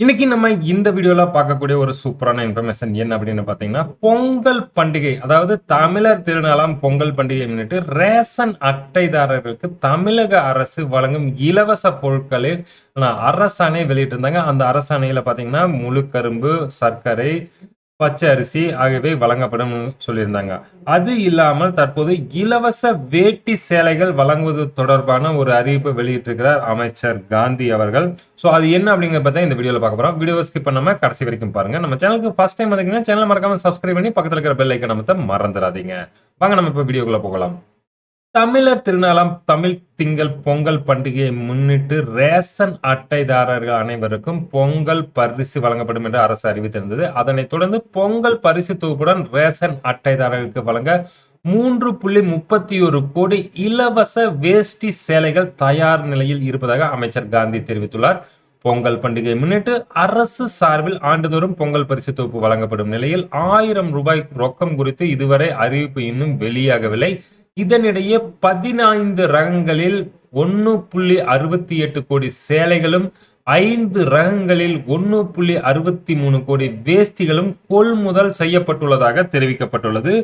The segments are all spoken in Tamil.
இன்னைக்கு நம்ம இந்த வீடியோல பார்க்கக்கூடிய ஒரு சூப்பரான இன்ஃபர்மேஷன் என்ன அப்படின்னு பார்த்தீங்கன்னா பொங்கல் பண்டிகை அதாவது தமிழர் திருநாளாம் பொங்கல் பண்டிகை முன்னிட்டு ரேஷன் அட்டைதாரர்களுக்கு தமிழக அரசு வழங்கும் இலவச பொருட்களில் நான் அரசாணை வெளியிட்டிருந்தாங்க. அந்த அரசாணையில பாத்தீங்கன்னா முழு கரும்பு சர்க்கரை பச்சை அரிசி ஆகியவை வழங்கப்படும் சொல்லியிருந்தாங்க. அது இல்லாமல் தற்போது இலவச வேட்டி சேலைகள் வழங்குவது தொடர்பான ஒரு அறிவிப்பை வெளியிட்டிருக்கிறார் அமைச்சர் காந்தி அவர்கள். ஸோ அது என்ன அப்படிங்கிறத பார்த்தா இந்த வீடியோவில் பார்க்க போகிறோம் வீடியோ ஸ்கிப் பண்ணாமல் கடைசி வரைக்கும் பாருங்க. நம்ம சேனலுக்கு ஃபஸ்ட் டைம் வந்தீங்கன்னா சேனல் மறக்காமல் சப்ஸ்கிரைப் பண்ணி பக்கத்தில் இருக்கிற பெல் ஐக்கன் நம்ம மறந்துடாதீங்க. வாங்க நம்ம இப்போ வீடியோக்குள்ளே போகலாம். தமிழர் திருநாளாம் தமிழ் திங்கள் பொங்கல் பண்டிகையை முன்னிட்டு ரேஷன் அட்டைதாரர்கள் அனைவருக்கும் பொங்கல் பரிசு வழங்கப்படும் என்று அரசு அறிவித்திருந்தது. அதனைத் தொடர்ந்து பொங்கல் பரிசு தொகுப்புடன் ரேஷன் அட்டைதாரர்களுக்கு வழங்க மூன்று புள்ளி முப்பத்தி ஒரு கோடி இலவச வேஷ்டி சேலைகள் தயார் நிலையில் இருப்பதாக அமைச்சர் காந்தி தெரிவித்துள்ளார். பொங்கல் பண்டிகை முன்னிட்டு அரசு சார்பில் ஆண்டுதோறும் பொங்கல் பரிசு தொகுப்பு வழங்கப்படும் நிலையில் ஆயிரம் ரூபாய் ரொக்கம் குறித்து இதுவரை அறிவிப்பு இன்னும் வெளியாகவில்லை. இதனிடையே பதினைந்து ரகங்களில் ஒன்று புள்ளி அறுபத்தி எட்டு கோடி சேலைகளும் ஐந்து ரகங்களில் ஒன்று புள்ளி அறுபத்தி மூணு கோடி வேஷ்டிகளும் கொள்முதல் செய்யப்பட்டுள்ளதாக தெரிவிக்கப்பட்டுள்ளது.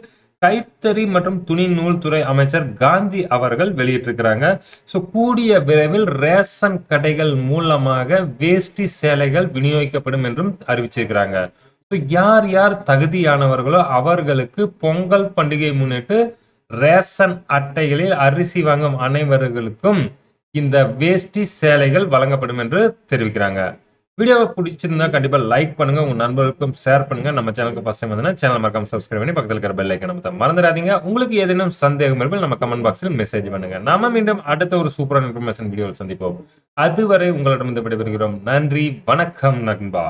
கைத்தறி மற்றும் துணி நூல் துறை அமைச்சர் காந்தி அவர்கள் வெளியிட்டிருக்கிறாங்க. ஸோ கூடிய விரைவில் ரேஷன் கடைகள் மூலமாக வேஷ்டி சேலைகள் விநியோகிக்கப்படும் என்றும் அறிவிச்சிருக்கிறாங்க. ஸோ யார் யார் தகுதியானவர்களோ அவர்களுக்கு பொங்கல் பண்டிகை முன்னிட்டு ரேஷன் அட்டைகளில் அரிசி வாங்கும் அனைவர்களுக்கும் இந்த வேஷ்டி சேலைகள் வழங்கப்படும் என்று தெரிவிக்கிறாங்க. வீடியோவை பிடிச்சிருந்தா கண்டிப்பாக லைக் பண்ணுங்க உங்க நண்பர்களுக்கும் ஷேர் பண்ணுங்க. நம்ம சேனலுக்கு ஃபர்ஸ்ட் டைம் வந்தா சேனல் மறக்காம சப்ஸ்கிரைப் பண்ணி பக்கத்தில் இருக்கிற பெல் ஐக்கன் நம்ம மறந்துடாதீங்க. உங்களுக்கு ஏதேனும் சந்தேகம் இருந்தால் நம்ம கமெண்ட் பாக்ஸில் மெசேஜ் பண்ணுங்க. நாம மீண்டும் அடுத்த ஒரு சூப்பரான இன்ஃபர்மேஷன் வீடியோவில் சந்திப்போம். அதுவரை உங்களிடம் இந்த விடைபெறுகிறோம். நன்றி வணக்கம் நண்பா.